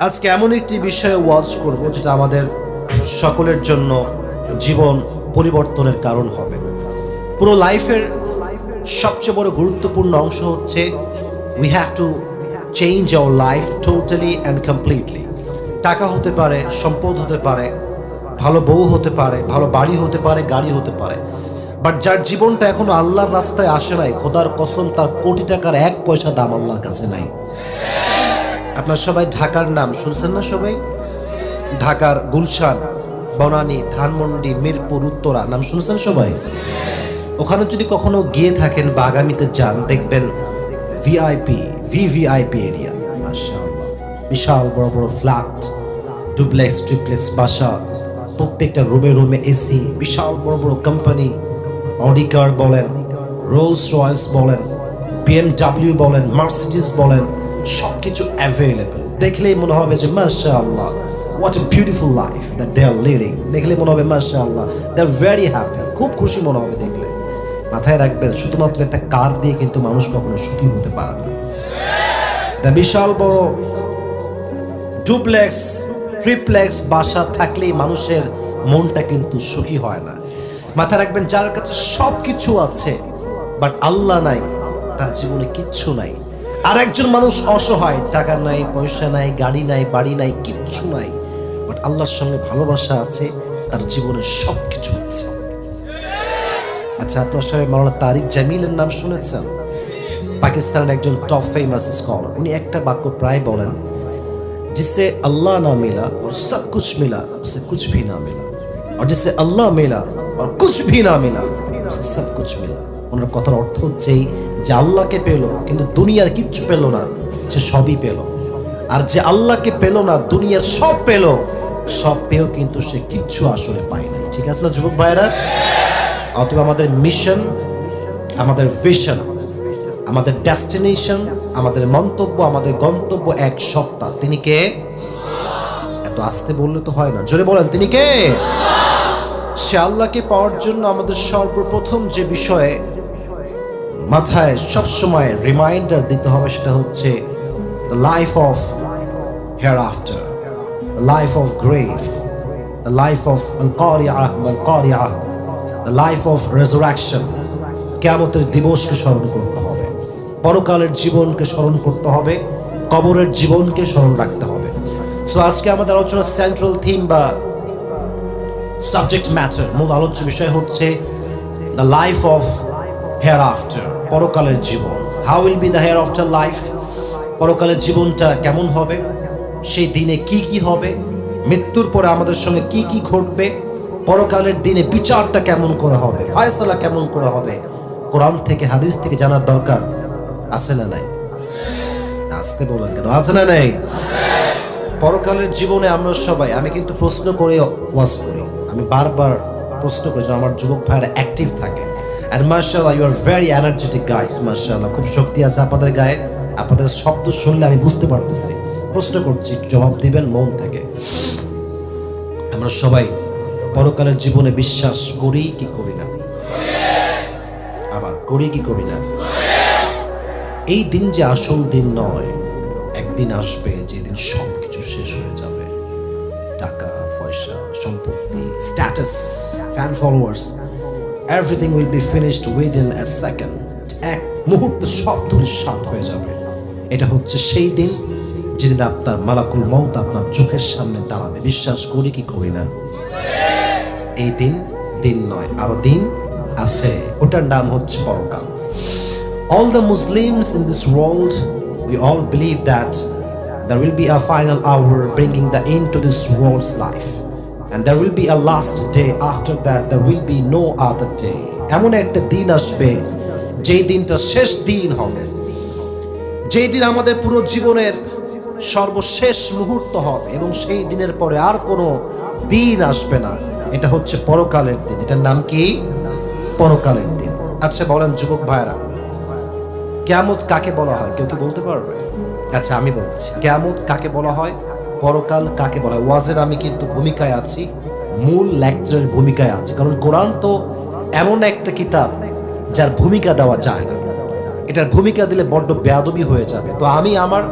আজকে এমন একটি বিষয়ে ওয়াজ করব যেটা আমাদের সকলের জন্য জীবন পরিবর্তনের কারণ হবে। পুরো লাইফের সবচেয়ে বড় গুরুত্বপূর্ণ অংশ হচ্ছে we have to change our life totally and completely টাকা হতে পারে, সম্পদ হতে পারে, ভালো বউ হতে পারে, ভালো বাড়ি হতে পারে, গাড়ি হতে পারে। বাট যার জীবনটা এখনও আল্লাহর রাস্তায় আসে নাই, খোদার কসম, তার কোটি টাকার এক পয়সা দাম আল্লাহর কাছে নাই। আপনার সবাই ঢাকার নাম শুনছেন না সবাই? ঢাকার গুলশান, বনানী, ধানমন্ডি, মিরপুর, উত্তরা, নাম শুনছেন সবাই? ওখানে যদি কখনো গিয়ে থাকেন বা আগামীতে যান, দেখবেন ভিআইপি ভিভিআইপি এরিয়া। মাশাআল্লাহ। বিশাল বড় বড় ফ্ল্যাট, ডুপ্লেক্স, ট্রিপ্লেক্স, বাসা, প্রত্যেকটা রুমে রুমে এসি, বিশাল বড় বড় কোম্পানি, অডিকার বলেন, রোলস রয়েলস বলেন বিএমডাব্লিউ বলেন, মার্সিডিস বলেন সব কিছু অ্যাভেলেবল দেখলেই মনে হবে যে মাশা আল্লাহ what a beautiful life that they are leading দেখলে মনে হবে মাশা আল্লাহ দে আর ভেরি হ্যাপি খুব খুশি মনে হবে দেখলে। মাথায় রাখবেন, শুধুমাত্র একটা কার দিয়ে কিন্তু মানুষ কখনো সুখী হতে পারে না। তা বিশাল বড় ডুপ্লেক্স ট্রিপ্লেক্স বাসা থাকলেই মানুষের মনটা কিন্তু সুখী হয় না। মাথায় রাখবেন, যার কাছে সব কিছু আছে বাট আল্লাহ নাই, তার জীবনে কিচ্ছু নাই। আর একজন মানুষ অসহায় টাকা নাই পয়সা নাই গাড়ি নাই বাড়ি নাই কিচ্ছু নাই বাট আল্লাহর সঙ্গে ভালোবাসা আছে তার জীবনে সব কিছু আছে আচ্ছা আপনার সবাই মাওলানা তারিক জামিলের নাম শুনেছেন পাকিস্তানের একজন টপ ফেমাস স্কলার উনি একটা বাক্য প্রায় বলেন जिससे अल्लाह ना मिला और सब कुछ मिला उसे कुछ भी ना मिला और जिससे अल्लाह मिला और कुछ भी ना मिला उसे सब कुछ मिला ওনার কথার অর্থ হচ্ছেই যে আল্লাহকে পেল, কিন্তু দুনিয়ার কিচ্ছু পেল না, সে সবই পেল। আর যে আল্লাহকে পেল না, দুনিয়ার সব পেল, সব পেয়েও কিন্তু সে কিচ্ছু আসলে পায় না ঠিক আছে না, যুবক ভাইরা অথবা আমাদের মিশন আমাদের ভিশন আমাদের ডেস্টিনেশন আমাদের মন্তব্য, আমাদের গন্তব্য এক সপ্তাহ। তিনি কে? এত আস্তে বললে তো হয় না। জোরে বলেন, তিনি কে? সে আল্লাহকে পাওয়ার জন্য আমাদের সর্বপ্রথম যে বিষয়ে মাথায় সবসময় রিমাইন্ডার দিতে হবে, সেটা হচ্ছে the life of hereafter life of grave the life of আল কারিয়া দ্য লাইফ অফ রেজারাকশন কেয়ামতের দিবসকে স্মরণ করতে হবে, পরকালের জীবনকে স্মরণ করতে হবে, কবরের জীবনকে স্মরণ রাখতে হবে। সো আজকে আমাদের আলোচনার সেন্ট্রাল থিম বা সাবজেক্ট ম্যাটার মূল আলোচ্য বিষয় হচ্ছে the life of hereafter পরকালের জীবন। How will be the hereafter life পরকালের জীবনটা কেমন হবে? সেই দিনে কি কি হবে? মৃত্যুর পরে আমাদের সঙ্গে কি কি ঘটবে? পরকালের দিনে বিচারটা কেমন করা হবে? ফায়সালা কেমন করা হবে? কোরআন থেকে হাদিস থেকে জানার দরকার আছে না নাই? আসতে বলেন কেন? আছে না নাই? পরকালের জীবনে আমরা সবাই, আমি কিন্তু প্রশ্ন করে ওয়াজ করি। আমি বারবার প্রশ্ন করি আমার যুবক ভাইয়েরা অ্যাক্টিভ থাকে। অ্যান্ড মার্শাল্লাহ you are very energetic guys মার্শাল্লাহ খুব শক্তি আছে আপনাদের গায়ে। আপনাদের শব্দ শুনলে আমি বুঝতে পারতেছি। প্রশ্ন করছি জবাব দিবেন, মন থেকে। আমরা সবাই পরকালের জীবনে বিশ্বাস করি কি করি না? আবার করি কি করি না? এই দিন যে আসল দিন নয়, একদিন আসবে যেদিন সব কিছু শেষ হয়ে যাবে। টাকা, পয়সা, সম্পত্তি status fan followers everything will be finished within a second এক মুহূর্তে সব সাত হয়ে যাবে। এটা হচ্ছে সেই দিন যেদিন আপনার মালাকুল মৌত আপনার চোখের সামনে দাঁড়াবে। বিশ্বাস করি কি করি না? এই দিন দিন নয় আরও দিন আছে। ওটার নাম হচ্ছে পরকাল all the Muslims in this world, we all believe that there will be a final hour bringing the end to this world's life. And there will be a last day after that, there will be no other day. এমন একটা দিন আসবে যেই দিনটা শেষ দিন হবে। যেই দিন আমাদের পুরো জীবনের সর্বশেষ মুহূর্ত হবে এবং সেই দিনের পরে আর কোনো দিন আসবে না। এটা হচ্ছে পরকালের দিন। এটার নাম কি? পরকালের দিন। আচ্ছা বলেন যুবক ভাইরা কেয়ামত কাকে বলা হয়? কেউ কি বলতে পারবে? আচ্ছা আমি বলছি কেয়ামত কাকে বলা হয়? পরকাল কাকে বলা? ওয়াজের আমি কিন্তু ভূমিকায় আছি, মূল লেকচারের ভূমিকায় আছে। কারণ কোরআন তো এমন একটা কিতাব যার ভূমিকা দেওয়া যায় না। এটার ভূমিকা দিলে বড্ড বেয়াদবি হয়ে যাবে। তো আমি আমার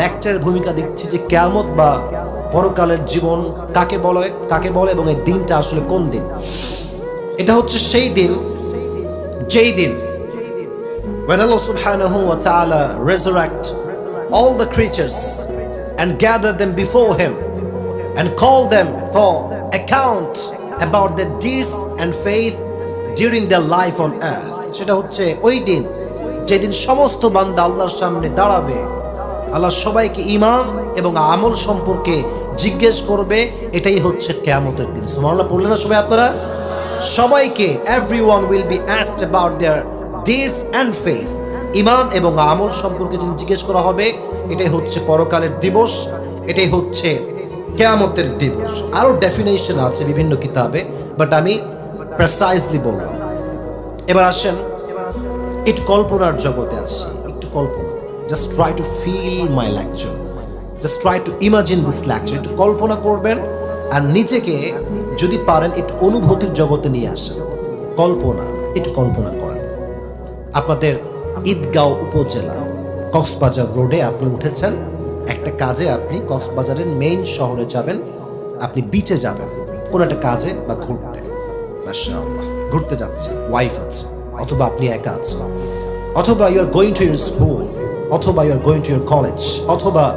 লেকচারের ভূমিকা দিচ্ছি যে কেয়ামত বা পরকালের জীবন কাকে বলে কাকে বলে এবং এই দিনটা আসলে কোন দিন? এটা হচ্ছে সেই দিন, যেই দিন when Allah subhanahu wa ta'ala resurrect all the creatures and gather them before him and call them for account about their deeds and faith during their life on earth. সেটা হচ্ছে ওই দিন যেদিন সমস্ত বান্দা আল্লাহর সামনে দাঁড়াবে, আল্লাহ সবাইকে ইমান এবং আমল সম্পর্কে জিজ্ঞেস করবে, এটাই হচ্ছে কেয়ামতের দিন। সুমাল্লাহ পড়লেন না সবাই আপনারা? সবাইকে everyone will be asked about their deeds and faith ইমান এবং আমল সম্পর্কে যিনি জিজ্ঞেস করা হবে, এটাই হচ্ছে পরকালের দিবস, এটাই হচ্ছে কেয়ামতের দিবস। আরও ডেফিনেশন আছে বিভিন্ন কিতাবে বাট আমি প্রেসাইজলি বললাম। এবার আসেন, একটু কল্পনার জগতে আসি, একটু কল্পনা। Just try to feel my lecture just try to imagine this lecture একটু কল্পনা করবেন আর নিজেকে যদি পারেন একটু অনুভূতির জগতে নিয়ে আসেন। কল্পনা, একটু কল্পনা করেন। আপনাদের ঈদগাঁও উপজেলা, কক্সবাজার রোডে আপনি উঠেছেন। একটা কাজে আপনি কক্সবাজারের মেইন শহরে যাবেন, আপনি বিচে যাবেন। কোনো একটা কাজে বা ঘুরতে। ঘুরতে যাচ্ছে ওয়াইফ আছে, অথবা আপনি একা আছেন। অথবা you are going to your school অথবা you are going to your college অথবা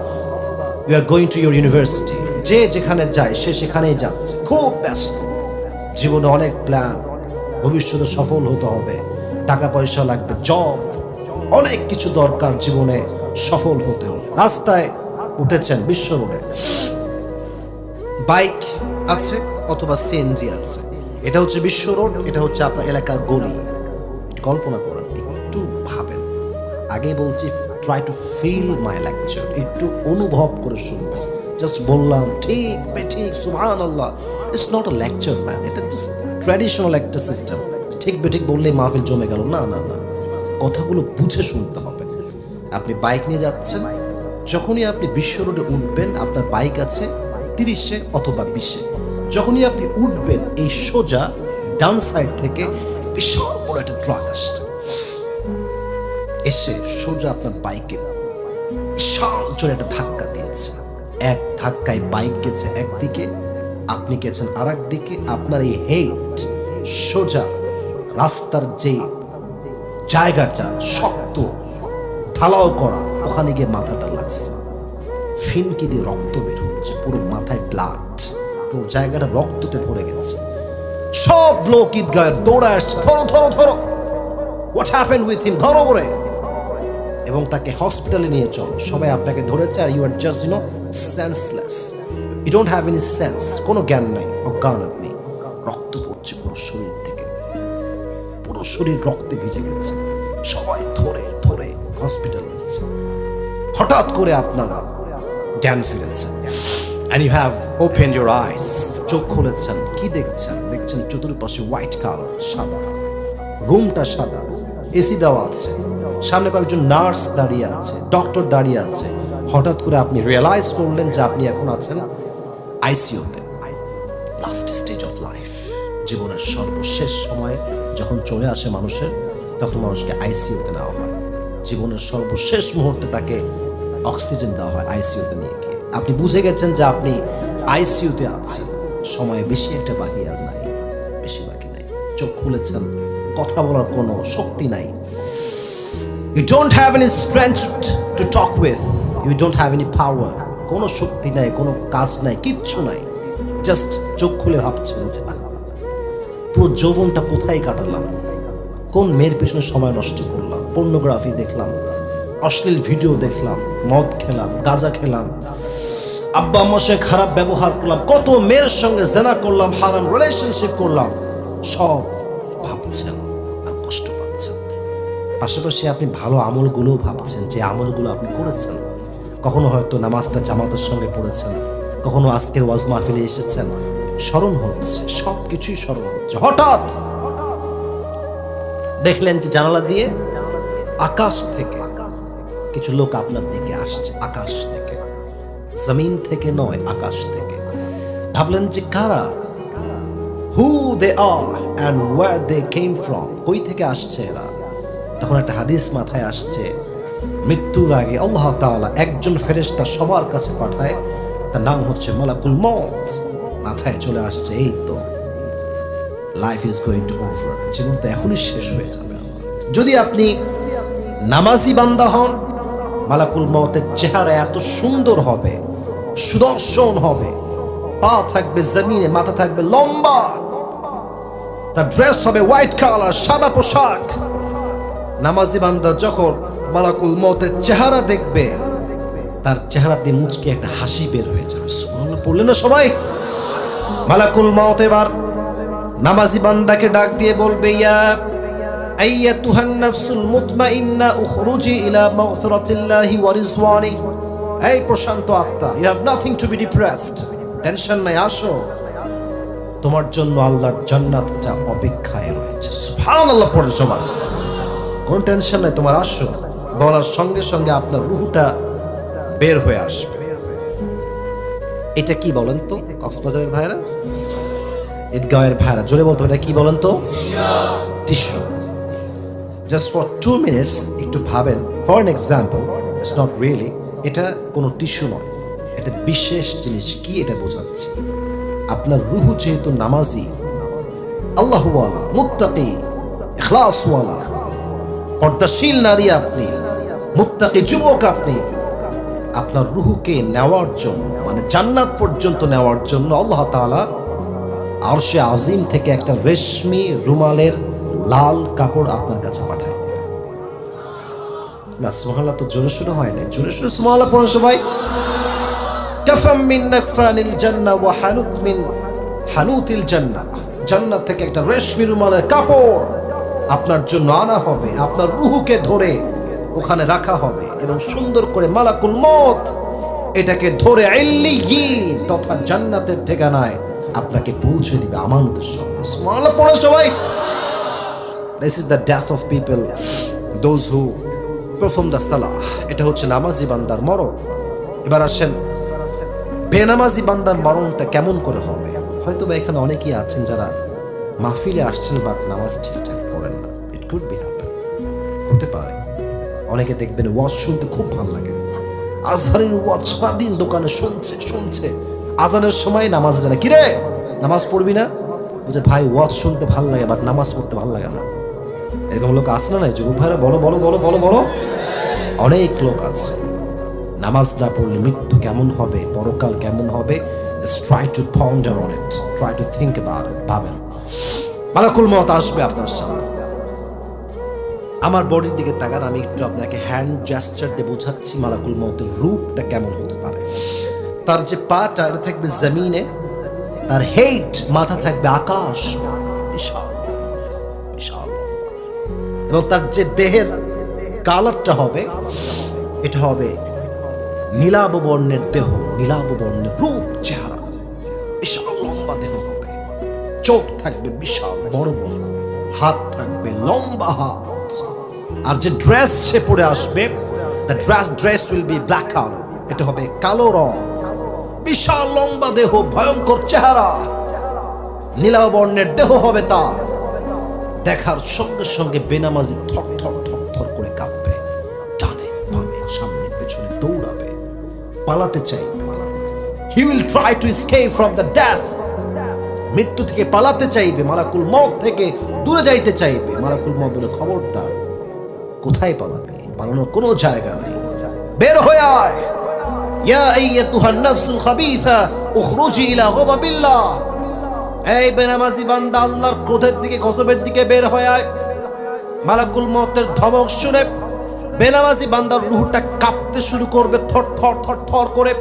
you are going to your university যে যেখানে যায়, সে সেখানেই যাচ্ছে। খুব ব্যস্ত। জীবনে অনেক প্ল্যান ভবিষ্যতে সফল হতে হবে। টাকা পয়সা লাগবে জব অনেক কিছু দরকার জীবনে সফল হতে হবে রাস্তায় উঠেছেন বিশ্ব রোডে। বাইক আছে অথবা সিএনজি আছে। এটা হচ্ছে বিশ্ব রোড, এটা হচ্ছে আপনার এলাকার গলি। কল্পনা করেন, একটু ভাবেন। আগে বলছি try to feel my lecture একটু অনুভব করে শুনবেন। জাস্ট বললাম, ঠিক ঠিক সুবহান আল্লাহ it's not a lecture man এটা জাস্ট ট্র্যাডিশনাল একটা সিস্টেম ঠিক বে, ঠিক বললেই মাহফিল জমে গেল। না না না। কথাগুলো বুঝে শুনতে হবে। আপনি বাইক নিয়ে যাচ্ছেন, যখনই আপনি বিশ্ব রোডে উঠবেন, আপনার বাইক আছে তিরিশে অথবা বিশে। যখনই আপনি উঠবেন, এই সোজা ডান সাইড থেকে বিশাল বড় একটা ট্রাক আসছে। এসে সোজা আপনার বাইকে বিশাল জোরে একটা ধাক্কা দিয়েছে। এক ধাক্কায় বাইক গেছে একদিকে, আপনি গেছেন আর দিকে, আপনার এই হেড সোজা রাস্তার যে জায়গাটা শক্ত। ঢালাও করা। ওখানে গিয়ে মাথাটা লাগছে। ফিনকি দিয়ে রক্ত বের হচ্ছে। পুরো মাথায় ব্লাড পুরো জায়গাটা রক্ততে ভরে গেছে। সব লোক ঈদগাহে দৌড়ায় আসছে। ধরো ধরো ধরো। হোয়াট হ্যাপেন উইথ হিম ধরো ওরে। এবং তাকে হসপিটালে নিয়ে চলো। সবাই আপনাকে ধরেছে আর you are just you know senseless you don't have any sense কোনো জ্ঞান নাই। অজ্ঞান আপনি। রক্ত পড়ছে পুরো শরীর থেকে। শরীর রক্তে ভিজে গেছে। সবাই ধরে ধরে হসপিটাল নিচ্ছে হঠাৎ করে আপনার জ্ঞান ফিরেছে। And you have open your eyes চোখ খুলেছেন। কি দেখছেন? দেখছেন চতুর্পাশে হোয়াইট কালার সাদা। রুমটা সাদা। এসি দেওয়া আছে। সামনে কয়েকজন নার্স দাঁড়িয়ে আছে। ডক্টর দাঁড়িয়ে আছে। হঠাৎ করে আপনি রিয়েলাইজ করলেন যে আপনি এখন আছেন আইসিইউতে লাস্ট স্টেজ অফ লাইফ জীবনের সর্বশেষ সময় যখন চলে আসে মানুষের, তখন মানুষকে আইসিইউতে নেওয়া হয়। জীবনের সর্বশেষ মুহূর্তে তাকে অক্সিজেন দেওয়া হয় আইসিইউতে নিয়ে গিয়ে। আপনি বুঝে গেছেন যে আপনি আইসিইউতে আছেন। সময় বেশি একটা বাকি আর নাই, বেশি বাকি নাই। চোখ খুলেছেন, কথা বলার কোনো শক্তি নাই। You don't have any strength to talk with you don't have any power কোনো শক্তি নাই, কোনো কাজ নাই, কিচ্ছু নাই। জাস্ট চোখ খুলে ভাবছেন যে পুরো যৌবনটা কোথায় কাটালাম? কোন মেয়ের পিছনে সময় নষ্ট করলাম? পর্নোগ্রাফি দেখলাম, অশ্লীল ভিডিও দেখলাম, মদ খেলাম, গাঁজা খেলাম, আব্বা আম্মার সঙ্গে খারাপ ব্যবহার করলাম, কত মেয়ের সঙ্গে জেনা করলাম, হারাম রিলেশনশিপ করলাম, সব ভাবছেন কষ্ট পাচ্ছেন। পাশাপাশি আপনি ভালো আমলগুলো ভাবছেন যে আমলগুলো আপনি করেছেন। কখনো হয়তো নামাজটা জামাতের সঙ্গে পড়েছেন, কখনো আজকের ওয়াজ মাহফিলে এসেছেন স্মরণ হচ্ছে সব কিছুই স্মরণ হচ্ছে। হঠাৎ দেখলেন যে জানালা দিয়ে আকাশ থেকে কিছু লোক আপনার দিকে আসছে, আকাশ থেকে। জমিন থেকে নয়, আকাশ থেকে। ভাবলেন যে কারা? Who they are and where they came from কই থেকে আসছে এরা? তখন একটা হাদিস মাথায় আসছে, মৃত্যুর আগে আল্লাহ তাআলা একজন ফেরেশতা সবার কাছে পাঠায়, তার নাম হচ্ছে মালাকুল মত মাথায় চলে আসছে, এই তো। Life is going to over জীবন তো এখনই শেষ হয়ে যাবে। যদি আপনি নামাজি বান্দা হন, মালাকুল মতের চেহারা এত সুন্দর হবে, সুদর্শন হবে, পা থাকবে জমিনে, মাথা থাকবে লম্বা, তার ড্রেস হবে হোয়াইট কালার সাদা পোশাক। নামাজি বান্দা যখন মালাকুল মতের চেহারা দেখবে, তার চেহারাতে মুচকে একটা হাসি বের হয়ে যাবে। পড়লে না সবাই? মালাকুল মত এবার নামাজি বান্দাকে ডাক দিয়ে বলবে, ইয়া আইয়াতুহা নাফসুল মুতমাইন্না উখরুজি ইলা মাগফিরাতিল্লাহি ওয়া রিজওয়ানি। এই প্রশান্ত আত্মা you have nothing to be depressed tension নাই, আসো। তোমার জন্য আল্লাহর জান্নাতটা অপেক্ষায় রয়েছে। সুবহানাল্লাহ, পড়ে সবাই কোনো টেনশন নাই, তোমার আসো। বলার সঙ্গে সঙ্গে আপনার রুহটা বের হয়ে আসবে। এটা কি বলেন তো, কক্সবাজারের ভাইরা ঈদগাহের ভাইরা জোরে বলতো, এটা কি বলেন তো? Tissue just for two minutes একটু ভাবেন। For an example it's not really এটা কোনো টিস্যু নয়। এটা বিশেষ জিনিস কি এটা বোঝাচ্ছে? আপনার রুহু যেহেতু নামাজি আল্লাহওয়ালা মুত্তাকি ইখলাসওয়ালা পর্দাশীল নারী আপনি, মুত্তাকি যুবক আপনি আপনার রুহুকে নেওয়ার জন্য মানে জান্নাত পর্যন্ত নেওয়ার জন্য আল্লাহ তাআলা আরশে আজিম থেকে একটা রেশমি রুমালের লাল কাপড় আপনার কাছে পাঠায় না, সুবহানাল্লাহ তো জোরে শুরু হয় না জোরে শুরু সুবহানাল্লাহ পড়ো সবাই। কাফাম মিন নাকফানিল জান্নাহ ওয়া হানুত মিন হানুতিল জান্নাহ জান্নাত থেকে একটা রেশমি রুমালের কাপড় আপনার জন্য আনা হবে। আপনার রুহুকে ধরে ওখানে রাখা হবে এবং সুন্দর করে মালাকুল মত এটাকে ধরে তথা জান্নাতের ঠিকানায় আপনাকে পৌঁছে দিবে আমানতের সঙ্গে। পড়ো সবাই। This is the death of people those who perform the সালাহ এটা হচ্ছে নামাজি বান্দার মরণ। এবার আসেন, বেনামাজি বান্দার মরণটা কেমন করে হবে? হয়তো বা এখানে অনেকেই আছেন যারা মাহফিলে আসছেন বাট নামাজ ঠিকঠাক পড়েন না। ইট কুড বি হ্যাপেন হতে পারে। অনেকে দেখবেন ওয়াজ শুনতে খুব ভালো লাগে। আজহারের ওয়াজ সারাদিন দোকানে শুনছে শুনছে। আজানের সময় নামাজ জানে কিরে? নামাজ পড়বি না? বলছে, ভাই, ওয়াজ শুনতে ভালো লাগে বাট নামাজ পড়তে ভালো লাগে না। এরকম লোক আছে না নাই? যুবক ভাইরা, বলো বলো বলো বলো বলো। অনেক লোক আছে। নামাজ না পড়লে মৃত্যু কেমন হবে? পরকাল কেমন হবে? Try to ponder on it try to think about it ভাবেন। মালাকুল মত আসবে আপনার সামনে। আমার বডির দিকে তাকান, আমি একটু আপনাকে হ্যান্ড জেস্টার দিয়ে বোঝাচ্ছি মালাকুল মতের রূপটা কেমন হতে পারে। তার যে পাটা, এটা থাকবে জমিনে, তার হেড মাথা থাকবে আকাশ। বিশাল বিশাল এবং তার যে দেহের কালারটা হবে, এটা হবে নীলাভ বর্ণের দেহ, নীলাভ বর্ণের রূপ, চেহারা। বিশাল লম্বা দেহ হবে। চোখ থাকবে বিশাল, বড় বড়। হাত থাকবে লম্বা হাত। আর যে ড্রেস সে পরে আসবে the dress dress will be black colour এটা হবে কালো রং। বিশাল লম্বা দেহ, ভয়ঙ্কর চেহারা। নীলাভ বর্ণের দেহ হবে তার। দেখার সঙ্গে সঙ্গে বেনামাজি থর থর থর থর করে কাঁপবে। ডানে, বামে, সামনে, পেছনে দৌড়াবে। পালাতে চাইবে। He will try to escape from the death মৃত্যু থেকে পালাতে চাইবে। মালাকুল মত থেকে দূরে যাইতে চাইবে। মালাকুল মত বলে খবরদার। কোথায় পালাবে? পালানোর কোনো জায়গা নাই। বের হয়ে আয়। ইয়া আইয়াতুহান নাফসুল খাবিসা, উখরুজি ইলা গাদাবিল্লাহ। এই বেনামাজি বান্দা, আল্লাহর ক্রোধের দিকে, গজবের দিকে বের হয়ে আয়। মালাকুল মতের ধমক শুনে বেনামাজি বান্দার রুহটা কাঁপতে শুরু করবে, থর থর থর থর করে।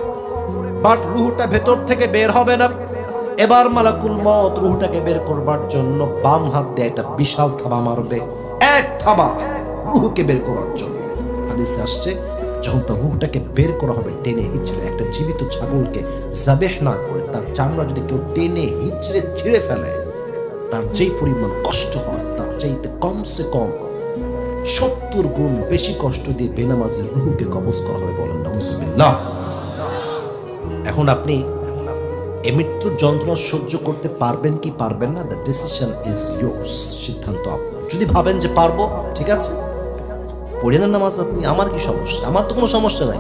বাট রুহটা ভেতর থেকে বের হবে না। এবার মালাকুল মত রুহটাকে বের করবার জন্য বাম হাত দিয়ে একটা বিশাল থাবা মারবে। এক থাবা। রুহকে বের করার জন্য। হাদিসে আসছে, যখন তার রুহটাকে বের করা হবে, টেনে হিচড়ে একটা জীবিত ছাগলকে জাবেহ না করে তার চামড়া যদি কেউ টেনে হিচড়ে ছিঁড়ে ফেলে, তার যেই পরিমাণ কষ্ট হয়, তার চাইতে কমসে কম সত্তর গুণ বেশি কষ্ট দিয়ে বেনামাজের রুহুকে কবজ করা হবে বলেন না এখন আপনি এ মৃত্যুর যন্ত্রণা সহ্য করতে পারবেন কি পারবেন না দ্য ডিসিশন ইজ ইয়োর্স সিদ্ধান্ত আপনার। যদি ভাবেন যে পারব, ঠিক আছে পড়ে না নামাজ আপনি, আমার কি সমস্যা? আমার তো কোনো সমস্যা নাই।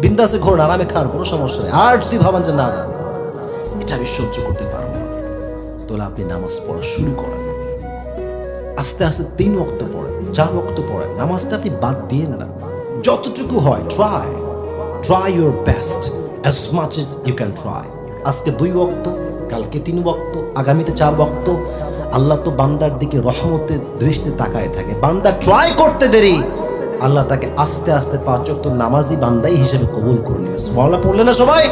বিন্দাসে ঘোর আরামে খান, কোনো সমস্যা নেই। আর যদি ভাবেন যে না এটা আমি সহ্য করতে পারব না। তাহলে আপনি নামাজ পড়া শুরু করেন। আস্তে আস্তে তিন বক্ত পড়েন, চার বক্ত পড়েন। নামাজটা আপনি বাদ দিয়েন না। যতটুকু হয় try try your best as much you can try আজকে দুই বক্ত কালকে তিন বক্ত আগামীতে চার ওয়াক্ত আল্লাহ তো বান্দার দিকে রহমতের দৃষ্টি তাকায় থাকে। বান্দা ট্রাই করতে দেরি। আল্লাহ তাকে আস্তে আস্তে পাঁচ ওয়াক্ত নামাজি বান্দাই হিসেবে কবুল করে নেবে। সুবহানাল্লাহ পড়লে না সবাই?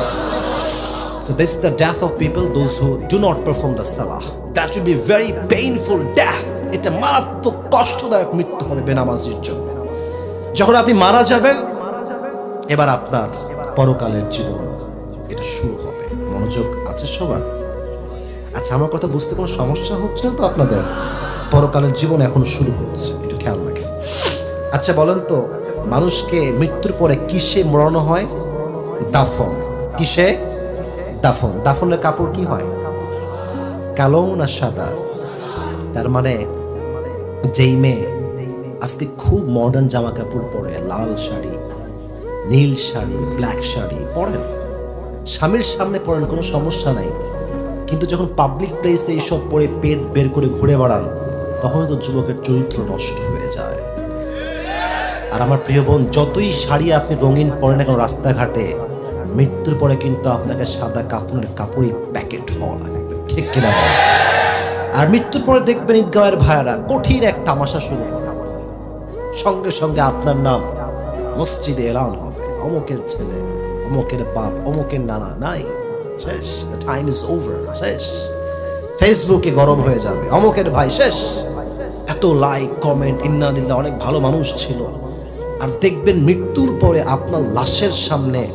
So this is the death of people, those who do not perform the salah. That should be very painful death. এটা মারাত্মক কষ্টদায়ক মৃত্যু হবে বেনামাজির জন্য। যখন আপনি মারা যাবেন এবার আপনার পরকালের জীবন এটা শুরু হবে। মনোযোগ আছে সবার? আচ্ছা আমার কথা বুঝতে কোনো সমস্যা হচ্ছে না তো আপনাদের? পরকালের জীবন এখন শুরু হচ্ছে, একটু খেয়াল রাখেন। আচ্ছা বলেন তো, মানুষকে মৃত্যুর পরে কিসে মরানো হয়? দাফন। কিসে? দাফন। দাফনের কাপড় কি হয়? কালো না সাদা? তার মানে যেই মেয়ে আজকে খুব মডার্ন জামা কাপড় পরে, লাল শাড়ি, নীল শাড়ি ব্ল্যাক শাড়ি পরেন স্বামীর সামনে পরেন কোনো সমস্যা নাই। কিন্তু যখন পাবলিক প্লেসে এইসব পরে পেট বের করে ঘুরে বেড়ান তখন তো যুবকের চরিত্র নষ্ট হয়ে যায়। আর আমার প্রিয় বোন, যতই শাড়ি আপনি রঙিন পরেন এখন রাস্তাঘাটে, মৃত্যুর পরে কিন্তু আপনাকে সাদা কাফনের কাপড়ই প্যাকেট হওয়া লাগবে। ঠিক কিনা? আর মৃত্যুর পরে দেখবেন ঈদগাহের ভাইয়ারা কঠিন এক তামাশা শুরু সঙ্গে সঙ্গে আপনার নাম মসজিদে এলান হবে। অমুকের ছেলে, অমুকের বাপ, অমুকের নানা নাই। শেষ। দ্য টাইম ইজ ওভার শেষ। ফেসবুকে গরম হয়ে যাবে। অমুকের ভাই, শেষ। এত লাইক কমেন্ট ইন্নানিল্লা অনেক ভালো মানুষ ছিল। আর দেখবেন মৃত্যুর পরে আপনার লাশের সামনে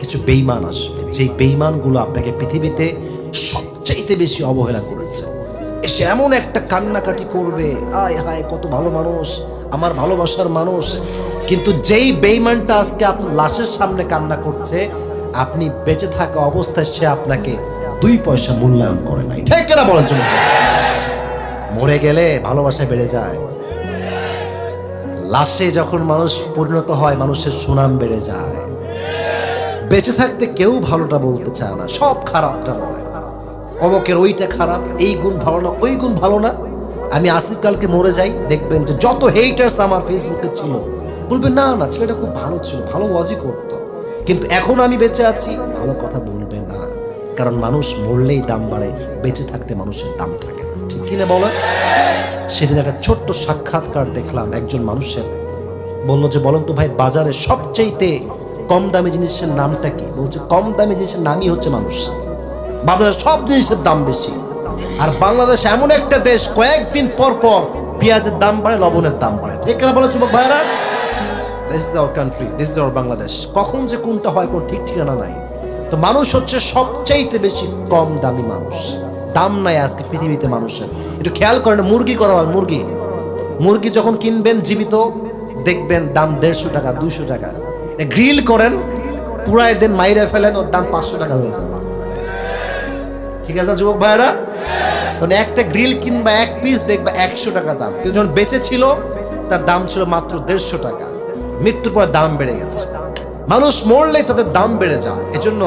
কিছু বেইমান আসবে। যেই বেইমানগুলো আপনাকে পৃথিবীতে সবচাইতে বেশি অবহেলা করেছে। এসে এমন একটা কান্নাকাটি করবে, আয় হায়, কত ভালো মানুষ, আমার ভালোবাসার মানুষ। কিন্তু যেই বেইমানটা আজকে আপনার লাশের সামনে কান্না করছে আপনি বেঁচে থাকা অবস্থায় সে আপনাকে দুই পয়সা মূল্যায়ন করে নাই। ঠিক কেনা বলেন জন্য মরে গেলে ভালোবাসা বেড়ে যায়। লাশে যখন মানুষ পরিণত হয়, মানুষের সুনাম বেড়ে যায়। বেঁচে থাকতে কেউ ভালোটা বলতে চায় না, সব খারাপটা বলে। অমকের ওইটা খারাপ, এই গুণ ভালো না, ওই গুণ ভালো না। আমি আসিফ কালকে মরে যাই, দেখবেন যে যত হেটার্স আমার ফেসবুকে ছিল বলবেন না না, ছেলেটা খুব ভালো ছিল, ভালো ওয়াজই করতো। কিন্তু এখন আমি বেঁচে আছি। ভালো কথা বলবেন না। কারণ মানুষ মরলেই দাম বাড়ে, বেঁচে থাকতে মানুষের দাম থাকে না। ঠিক কিনা বলেন সেদিন একটা ছোট্ট সাক্ষাৎকার দেখলাম একজন মানুষের। বলল যে, বলেন তো ভাই, বাজারে সবচেয়েতে কম দামি জিনিসের নামটা কি? বলছে, কম দামি জিনিসের নামই হচ্ছে মানুষ। বাজারে সব জিনিসের দাম বেশি। আর বাংলাদেশ এমন একটা দেশ, কয়েকদিন পর পর পেঁয়াজের দাম বাড়ে, লবণের দাম বাড়ে। ঠিক কেনা বলে, যুবক ভাইরা this is our country this is our Bangladesh কখন যে কোনটা হয়, কোন ঠিক ঠিকানা নাই। তো মানুষ হচ্ছে সবচাইতে বেশি কম দামি মানুষ। দাম নাই আজকে পৃথিবীতে মানুষের। একটু খেয়াল করেন, মুরগি করা হয়? মুরগি। মুরগি যখন কিনবেন জীবিত, দেখবেন দাম দেড়শো টাকা, দুইশো টাকা। গ্রিল করেন, পুরাই দেন, মাইরে ফেলেন, ওর দাম পাঁচশো টাকা হয়ে যাবে। ঠিক আছে না, যুবক ভাইরা তখন একটা গ্রিল কিনবা এক পিস, দেখবা একশো টাকা দাম। কিন্তু যখন বেঁচে ছিল, তার দাম ছিল মাত্র দেড়শো টাকা। মৃত্যুর পর দাম বেড়ে গেছে মানুষ মরলে তাদের দাম বেড়ে যায় এজন্য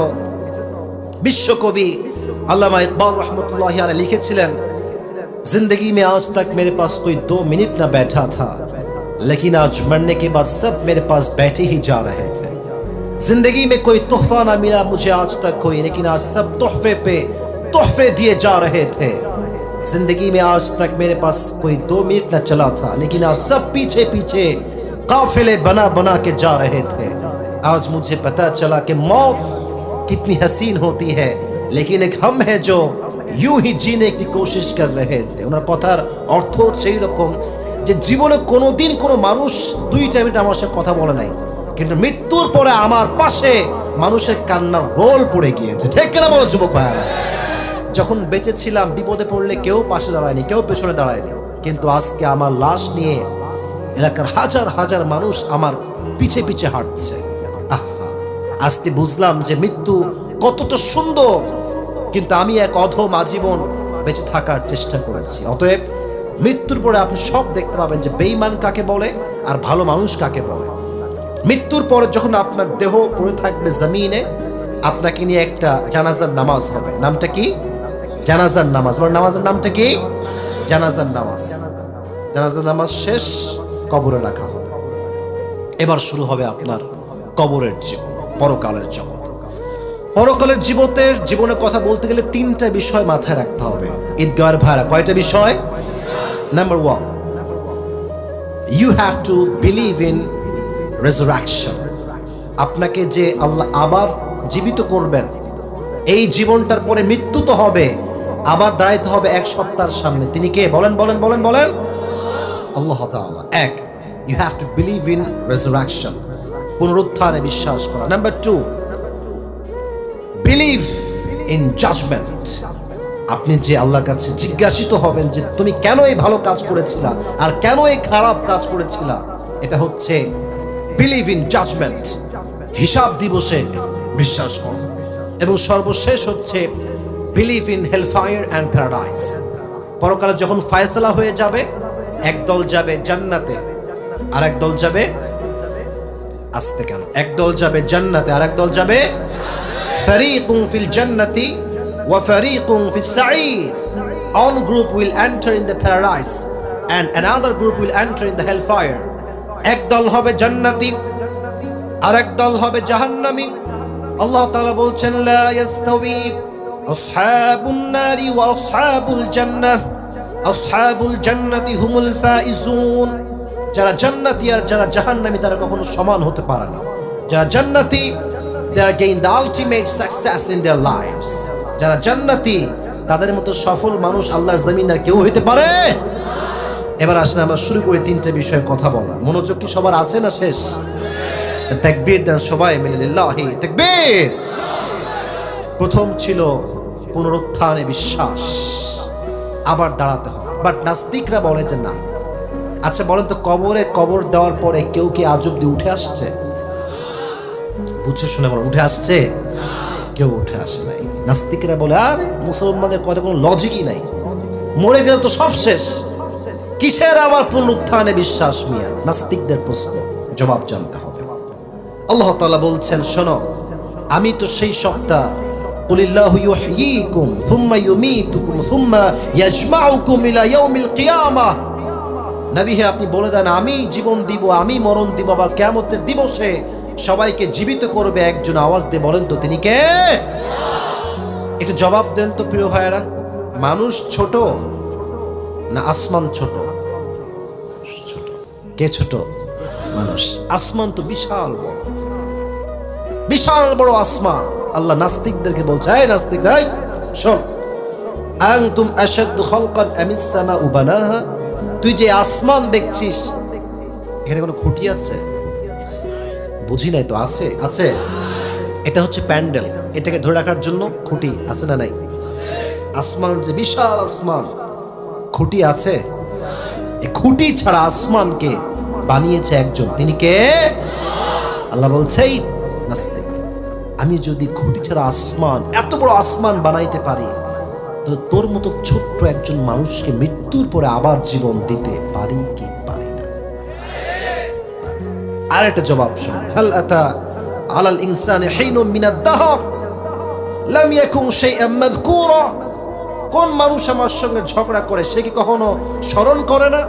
বিশ্বকবি আল্লামা ইকবাল রহমতুল্লাহ আলাই লিখেছিলেন जिंदगी में आज तक मेरे पास कोई दो मिनट ना बैठा था लेकिन आज मरने के बाद सब मेरे पास बैठे ही जा रहे थे जिंदगी में कोई तोहफा ना मिला मुझे आज तक कोई लेकिन आज सब तोहफे पे तोहफे दिए जा रहे थे जिंदगी में आज तक मेरे पास कोई दो मिनट न चला था लेकिन आज सब पीछे पीछे काफिले बना बना के जा रहे थे आज मुझे पता चला कि मौत कितनी हसीन होती है लेकिन एक हम है जो ইউ হি জিনে কি কোশিশ কর রহে থে ওনার কথার অর্থ হচ্ছে এইরকম যে জীবনে কোনোদিন কোনো মানুষ দুই টাইমে আমার সাথে কথা বলে নাই কিন্তু মৃত্যুর পরে আমার পাশে মানুষের কান্নার রোল পড়ে গিয়েছে ঠিক কিনা বলো যুবক ভাইয়ারা যখন বেঁচে ছিলাম বিপদে পড়লে কেউ পাশে দাঁড়ায়নি কেউ পেছনে দাঁড়ায়নি কিন্তু আজকে আমার লাশ নিয়ে এলাকার হাজার হাজার মানুষ আমার পিছে পিছে হাঁটছে। আজকে বুঝলাম যে মৃত্যু কতটা সুন্দর, কিন্তু আমি এক অধম আজীবন বেঁচে থাকার চেষ্টা করেছি। অতএব মৃত্যুর পরে আপনি সব দেখতে পাবেন যে বেইমান কাকে বলে আর ভালো মানুষ কাকে বলে। মৃত্যুর পরে যখন আপনার দেহ পড়ে থাকবে জমিনে, আপনাকে নিয়ে একটা জানাজার নামাজ হবে। নামটা কি? জানাজার নামাজ। বলে নামাজের নামটা কি? জানাজার নামাজ। জানাজার নামাজ শেষ। কবরে রাখা হবে। এবার শুরু হবে আপনার কবরের জীবন, পরকালের জগৎ। পরকালের জীবতের জীবনের কথা বলতে গেলে তিনটা বিষয় মাথায় রাখতে হবে। ঈদগাহের ভাড়া কয়টা বিষয়? Number one you have to believe in resurrection আপনাকে যে আল্লাহ আবার জীবিত করবেন, এই জীবনটার পরে মৃত্যু তো হবে, আবার দাঁড়াইতে হবে এক সপ্তাহের সামনে। তিনি কে? বলেন বলেন বলেন বলেন। আল্লাহ এক you have to believe in resurrection পুনরুত্থানে বিশ্বাস করা। Number two believe in judgement আপনি যে আল্লাহর কাছে জিজ্ঞাসিত হবেন যে তুমি কেন এই ভালো কাজ করেছিলা আর কেন এই খারাপ কাজ করেছিলা, এটা হচ্ছে বিলিভ ইন জাজমেন্ট হিসাব দিবসে বিশ্বাস কর। এবং সর্বশেষ হচ্ছে believe in hellfire and paradise পরকালে যখন ফায়সালা হয়ে যাবে একদল যাবে জান্নাতে আর একদল যাবে আসতে কেন? একদল যাবে জান্নাতে আর একদল যাবে ফারিকুম ফিল জান্নাতি একদল হবে আর একদল হবে বলছেন আসহাবুল জান্নাতি হুমুল ফাইজুন। যারা জান্নাতি আর যারা জাহান্নামী, তারা কখনো সমান হতে পারে না। যারা জান্নাতি are gain the ultimate success in their lives যারা জান্নাতি, তাদের মতো সফল মানুষ আল্লাহর জমিন আর কেউ হইতে পারে? এবার আসলে আমরা শুরু করি তিনটে বিষয়ে কথা বলা মনোযোগ কি সবার আছে না শেষ? তাকবীর দেন সবাই মিলে, লিল্লাহি, তাকবীর। প্রথম ছিল পুনরুত্থানে বিশ্বাস। আবার দাঁড়াতে হবে। বাট নাস্তিকরা বলে যে না। আচ্ছা বলেন তো, কবরে কবর দেওয়ার পরে কেউ কি আজব দিয়ে উঠে আসছে? বুঝে শুনে বলো, উঠে আসছে? কেউ উঠে আসে নাই। নাস্তিকরা বলে, আর, মুসলমানদের কথা কোনো লজিকই নাই। মরে গেলে তো সব শেষ। কিসের আবার পুনরুত্থানে বিশ্বাস মিয়া? নাস্তিকদের প্রশ্ন, জবাব জানতে হবে। আল্লাহ তালা বলছেন, শোনো, আমি তো সেই সপ্তাহ আপনি বলে দেন, আমি জীবন দিব, আমি মরণ দিব, আবার দিবসে সবাইকে জীবিত করবে একজন আওয়াজ দিয়ে বলেন তো, তিনি কে? একটু জবাব দেন তো, প্রিয় ভাইয়েরা। মানুষ ছোট না আসমান ছোট? ছোট। কে ছোট? মানুষ। আসমান তো বিশাল বড়। বিশাল বড় আসমান। আল্লাহ নাস্তিকদেরকে বলছে, এই নাস্তিক, এই, শোন। আনতুম আশাদ্দু খালকান আমিস সামাউ বানাহা? তুই যে আসমান দেখছিস, এখানে কোনো খুঁটি আছে? বুঝি নাই তো, আছে আছে। এটা হচ্ছে প্যান্ডেল। এটাকে ধরে রাখার জন্য খুঁটি আছে না নাই? আসমান যে বিশাল আসমান, খুঁটি আছে? খুঁটি ছাড়া আসমানকে বানিয়েছে একজন। তিনি কে? আল্লাহ বলছে "এই নাস্তিক আমি যদি খুঁটি ছাড়া আসমান, এত বড় আসমান বানাইতে পারি, তো তোর মতো ছোট্ট একজন মানুষকে মৃত্যুর পরে আবার জীবন দিতে পারি কি পারি না? আর একটা জবাব শুনুন হাল আতা আলাল ইনসানি হিনুম মিনাদ দাহর, লাম ইয়াকুন শাইআম মাযকুরা। কোন মানুষ আমার সঙ্গে ঝগড়া করে, সে কি কখনো স্মরণ করে না?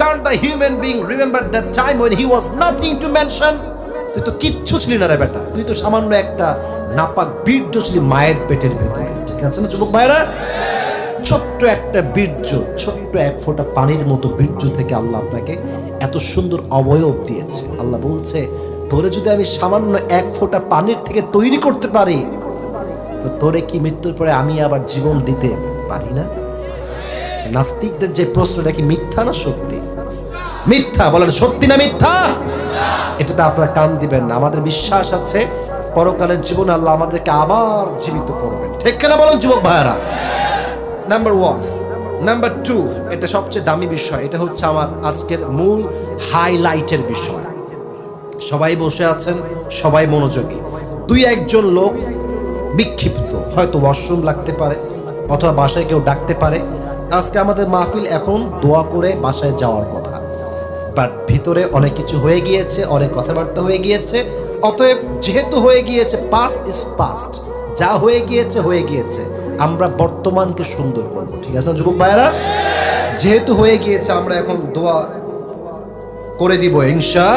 কারণ the human being remember that time when he was nothing to mention তুই তো কিচ্ছু ছিলি না রে বেটা। তুই তো সামান্য একটা নাপাক বীর্য ছিলি মায়ের পেটের ভেতরে। ঠিক আছে না, যুবক ভাইরা ছোট্ট একটা বীর্য, ছোট্ট এক ফোঁটা পানির মতো বীর্য থেকে আল্লাহ আপনাকে এত সুন্দর অবয়ব দিয়েছে। আল্লাহ বলছে, তোরে যদি আমি সামান্য এক ফোঁটা পানির থেকে তৈরি করতে পারি, তো তোরে কি মৃত্যুর পরে আমি আবার জীবন দিতে পারি না? নাস্তিকদের যে প্রশ্নটা কি মিথ্যা না সত্যি? মিথ্যা, বলেন সত্যি না মিথ্যা? এটাতে আপনারা কান দিবেন না। আমাদের বিশ্বাস আছে, পরকালের জীবন আল্লাহ আমাদেরকে আবার জীবিত করবেন। ঠিক কেনা বলেন যুবক ভাইয়ারা? নাম্বার ওয়ান নাম্বার টু এটা সবচেয়ে দামি বিষয়, এটা হচ্ছে আমার আজকের মূল হাইলাইটের বিষয়। সবাই বসে আছেন, সবাই মনোযোগী। দুই একজন লোক বিক্ষিপ্ত, হয়তো ওয়াশরুম লাগতে পারে, অথবা বাসায় কেউ ডাকতে পারে। আজকে আমাদের মাহফিল এখন দোয়া করে বাসায় যাওয়ার কথা। বাট ভিতরে অনেক কিছু হয়ে গিয়েছে, অনেক কথাবার্তা হয়ে গিয়েছে। অতএব যেহেতু হয়ে গিয়েছে পাস্ট ইজ পাস্ট যা হয়ে গিয়েছে হয়ে গিয়েছে। আমরা বর্তমানকে সুন্দর করব, ঠিক আছে না, যুবক ভাইয়েরা? যেহেতু হয়ে গিয়েছে, আমরা এখন দোয়া করে দিব, ইনশা